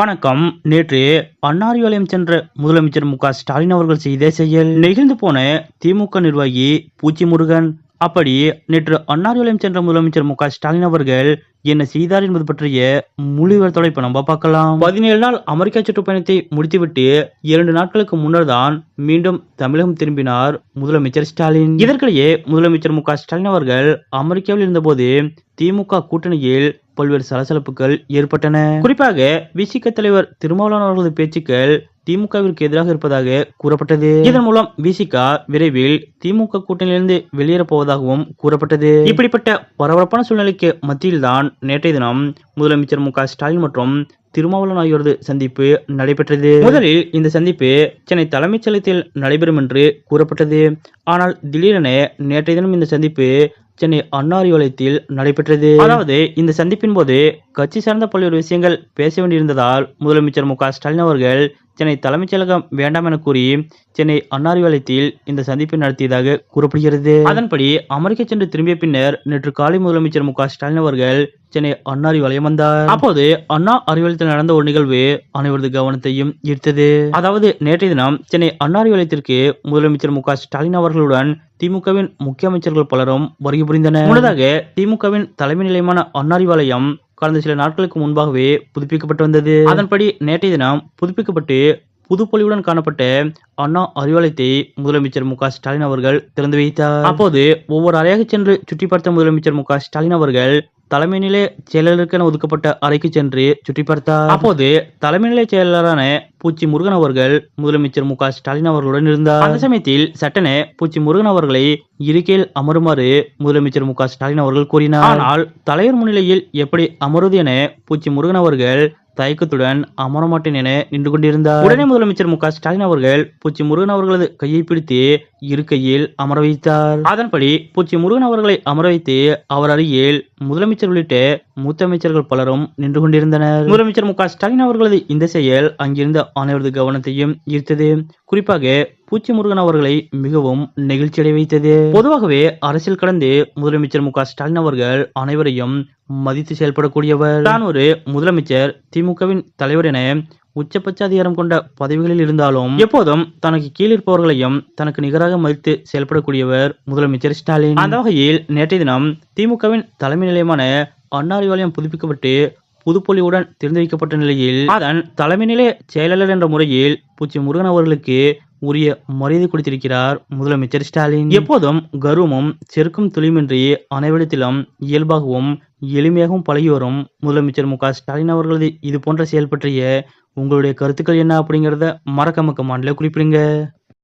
வணக்கம். நேற்று அன்னாரிவாளையம் சென்ற முதலமைச்சர் மு ஸ்டாலின் அவர்கள் செய்த செயல் நெகிழ்ந்து போன திமுக நிர்வாகி பூச்சி முருகன். அப்படி நேற்று அன்னாரிவாளையம் சென்ற முதலமைச்சர் மு ஸ்டாலின் அவர்கள் என்ன செய்தார் என்பது பற்றிய முழு விவரத்தோட இப்ப நம்ம பார்க்கலாம். பதினேழு நாள் அமெரிக்கா சுற்றுப்பயணத்தை முடித்துவிட்டு இரண்டு நாட்களுக்கு முன்னர் தான் மீண்டும் தமிழகம் திரும்பினார் முதலமைச்சர் ஸ்டாலின். இதற்கிடையே முதலமைச்சர் மு ஸ்டாலின் அவர்கள் அமெரிக்காவில் இருந்தபோது திமுக கூட்டணியில் பல்வேறு சலசலப்புகள் ஏற்பட்டன. குறிப்பாக விசிக தலைவர் திருமாவளவன் அவர்களது பேச்சுக்கள் திமுகவிற்கு எதிராக இருப்பதாக கூறப்பட்டது. இதன் மூலம் விசிகா விரைவில் திமுக கூட்டணியிலிருந்து வெளியேறப் போவதாகவும் கூறப்பட்டது. இப்படிப்பட்ட பரபரப்பான சூழ்நிலைக்கு மத்தியில்தான் நேற்றைய தினம் முதலமைச்சர் மு ஸ்டாலின் மற்றும் திருமாவளவன் ஆகியோரது சந்திப்பு நடைபெற்றது. முதலில் இந்த சந்திப்பு சென்னை தலைமைச் செயலகத்தில் நடைபெறும் என்று கூறப்பட்டது. ஆனால் திடீரென நேற்றைய தினம் இந்த சந்திப்பு சென்னை அண்ணா நடைபெற்றது. அதாவது இந்த சந்திப்பின் போது கட்சி சார்ந்த பல்வேறு விஷயங்கள் பேச வேண்டியிருந்ததால் முதலமைச்சர் மு க ஸ்டாலின் அவர்கள் சென்னை தலைமைச் செயலகம் வேண்டாம் என கூறி சென்னை அண்ணா இந்த சந்திப்பை நடத்தியதாக கூறப்படுகிறது. அதன்படி அமெரிக்கா சென்று திரும்பிய பின்னர் நேற்று காலை முதலமைச்சர் மு ஸ்டாலின் அவர்கள் சென்னை அன்னாரி வளையம் வந்தார். அப்போது அண்ணா அறிவாலயத்தில் நடந்த ஒரு நிகழ்வு அனைவரது கவனத்தையும் ஈர்த்தது. அதாவது நேற்றைய தினம் சென்னை அண்ணா வளையத்திற்கு முதலமைச்சர் மு ஸ்டாலின் அவர்களுடன் திமுகவின் முக்கிய அமைச்சர்கள் பலரும் வருகை புரிந்தனர். முன்னதாக திமுகவின் தலைமை நிலையமான அன்னாரிவாலயம் கடந்த சில நாட்களுக்கு முன்பாகவே புதுப்பிக்கப்பட்டு வந்தது. அதன்படி நேற்றைய தினம் புதுப்பிக்கப்பட்டு புதுப்பொலிவுடன் காணப்பட்ட அண்ணா அறிவாலயத்தை முதலமைச்சர் மு ஸ்டாலின் அவர்கள் திறந்து வைத்தார். அப்போது ஒவ்வொரு அறையாக சென்று சுற்றி பார்த்த முதலமைச்சர் மு ஸ்டாலின் அவர்கள் தலைமை நிலை செயலருக்கென ஒதுக்கப்பட்ட அறைக்கு சென்று சுற்றி பார்த்தார் அப்போது தலைமை நிலை செயலரான பூச்சி முருகன் அவர்கள் முதலமைச்சர் மு ஸ்டாலின் அவர்களுடன் இருந்தார். அந்த சமயத்தில் சட்டென பூச்சி முருகன் அவர்களை இருக்கையில் அமருமாறு முதலமைச்சர் மு ஸ்டாலின் அவர்கள் கூறினார். ஆனால் தலைவர் முன்னிலையில் எப்படி அமருவது என பூச்சி முருகன் அவர்கள் தயக்கத்துடன் அமரமாட்டேன் என நின்று கொண்டிருந்தார். உடனே முதலமைச்சர் மு ஸ்டாலின் அவர்கள் பூச்சி முருகன் அவர்களது கையை பிடித்து இருக்கையில் அமர வைத்தார். அதன்படி பூச்சி முருகன் அவர்களை அமர வைத்து அவர் அருகில் முதலமைச்சர் உள்ளிட்ட மூத்த அமைச்சர்கள் பலரும் நின்று கொண்டிருந்தனர். முதலமைச்சர் மு ஸ்டாலின் அவர்களது இந்த செயல் அங்கிருந்த அனைவரது கவனத்தையும் ஈர்த்தது. குறிப்பாக பூச்சி முருகன் அவர்களை மிகவும் நெகிழ்ச்சியடை வைத்தது. பொதுவாகவே அரசியல் கடந்து முதலமைச்சர் மு ஸ்டாலின் அவர்கள் அனைவரையும் மதித்து செயல்படக்கூடியவர். தான் ஒரு முதலமைச்சர் திமுகவின் தலைவர் என உச்சபட்ச அதிகாரம் கொண்ட பதவிகளில் இருந்தாலும் எப்போதும் தனக்கு கீழ் இருப்பவர்களையும் தனக்கு நிகராக மதித்து செயல்படக்கூடியவர் முதலமைச்சர் ஸ்டாலின். அந்த வகையில் நேற்றைய தினம் திமுகவின் தலைமை நிலையமான அண்ணா புதுப்பிக்கப்பட்டு புதுப்பொலிவுடன் திறந்து வைக்கப்பட்ட நிலையில் அதன் தலைமை நிலைய செயலாளர் என்ற முறையில் பூச்சி முருகன் அவர்களுக்கு உரிய மரியாதை கொடுத்திருக்கிறார் முதலமைச்சர் ஸ்டாலின். எப்போதும் கர்வமும் செருக்கும் துளிமின்றி அனைவரிடத்திலும் இயல்பாகவும் எளிமையாகவும் பழகி வரும் முதலமைச்சர் மு ஸ்டாலின் அவர்களது இது போன்ற செயல் பற்றிய உங்களுடைய கருத்துக்கள் என்ன அப்படிங்கிறத மறக்காம கமாண்ட்ல குறிப்பிடுங்க.